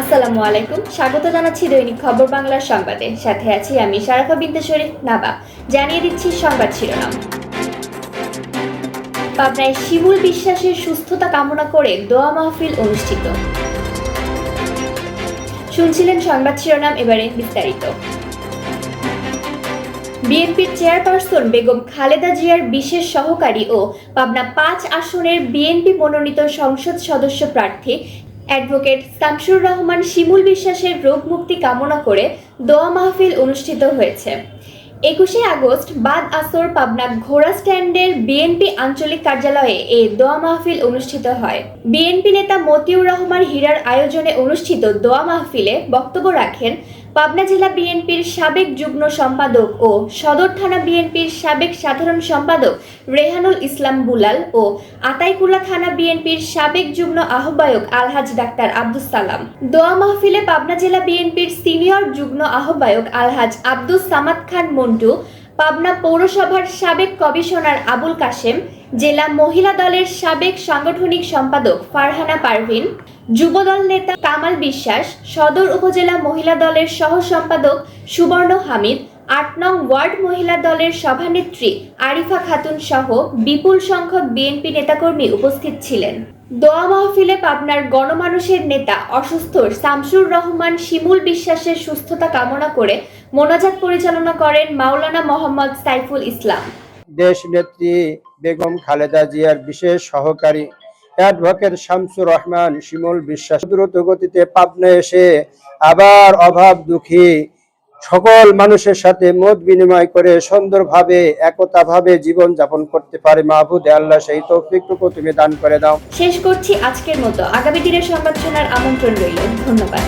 আসসালামু আলাইকুম। স্বাগত জানাচ্ছি দৈনিক খবর বাংলার সংবাদে। সাথে আছি আমি সারাফা বিনতে শরীফ নাবা। জানিয়ে দিচ্ছি সংবাদ শিরোনাম। পাবনায় শিমুল বিশ্বাসের সুস্থতা কামনা করে দোয়া মাহফিল অনুষ্ঠিত। শুনছিলেন সংবাদ শিরোনাম এবারে বিস্তারিত। বিএনপির চেয়ারপারসন বেগম খালেদা জিয়ার বিশেষ সহকারী ও পাবনা পাঁচ আসনের বিএনপি মনোনীত সংসদ সদস্য প্রার্থী অ্যাডভোকেট শামসুর রহমান শিমুল বিশ্বাসের রোগ মুক্তি কামনা করে দোয়া মাহফিল অনুষ্ঠিত হয়েছে। একুশে আগস্ট বাদ আসর পাবনা ঘোড়া স্ট্যান্ডের বিএনপি আঞ্চলিক কার্যালয়ে এই দোয়া মাহফিল অনুষ্ঠিত হয়। বিএনপি নেতা মতিউর রহমান হীরার আয়োজনে অনুষ্ঠিত দোয়া মাহফিলে বক্তব্য রাখেন পাবনা জেলা বিএনপির সাবেক যুগ্ম সম্পাদক ও সদর থানা বিএনপির সাবেক সাধারণ সম্পাদক রেহানুল ইসলাম বুলাল ও আতাইকুলা থানা বিএনপির সাবেক যুগ্ম আহ্বায়ক আলহাজ ডাক্তার আব্দুস সালাম। দোয়া মাহফিলে পাবনা জেলা বিএনপির সিনিয়র যুগ্ম আহ্বায়ক আলহাজ আব্দুস সামাদ খান মন্টু পাবনা পৌরসভার সাবেক কমিশনার আবুল কাশেম, জেলা মহিলা দলের সাবেক সাংগঠনিক সম্পাদক ফারহানা পারভিন, যুবদল নেতা কামাল বিশ্বাস, সদর উপজেলা মহিলা দলের সহ সম্পাদক সুবর্ণ হামিদ আট নং ওয়ার্ড মহিলা দলের সভানেত্রী আরিফা খাতুন সহ বিপুল সংখ্যক বিএনপি নেতাকর্মী উপস্থিত ছিলেন। দোয়া মাহফিলে পাবনার গণমানুষের নেতা অসুস্থ শামসুর রহমান শিমুল বিশ্বাসের সুস্থতা কামনা করে মোনাজাত পরিচালনা করেন মাওলানা মোহাম্মদ সাইফুল ইসলাম। দেশ নেত্রী বেগম খালেদা জিয়ার বিশেষ সহকারী অ্যাডভোকেট শামসুর রহমান শিমুল বিশ্বাস দ্রুত গতিতে পাবনা এসে আবার অভাব দুঃখী সকল মানুষের সাথে মত বিনিময় করে সুন্দরভাবে, একতাভাবে জীবন যাপন করতে পারে মাহবুদ আল্লাহ, সেই তৌফিকটুকু তুমি দান করে দাও। শেষ করছি আজকের মতো। আগামী দিনের সংবাদ শোনার আমন্ত্রণ রইল। ধন্যবাদ।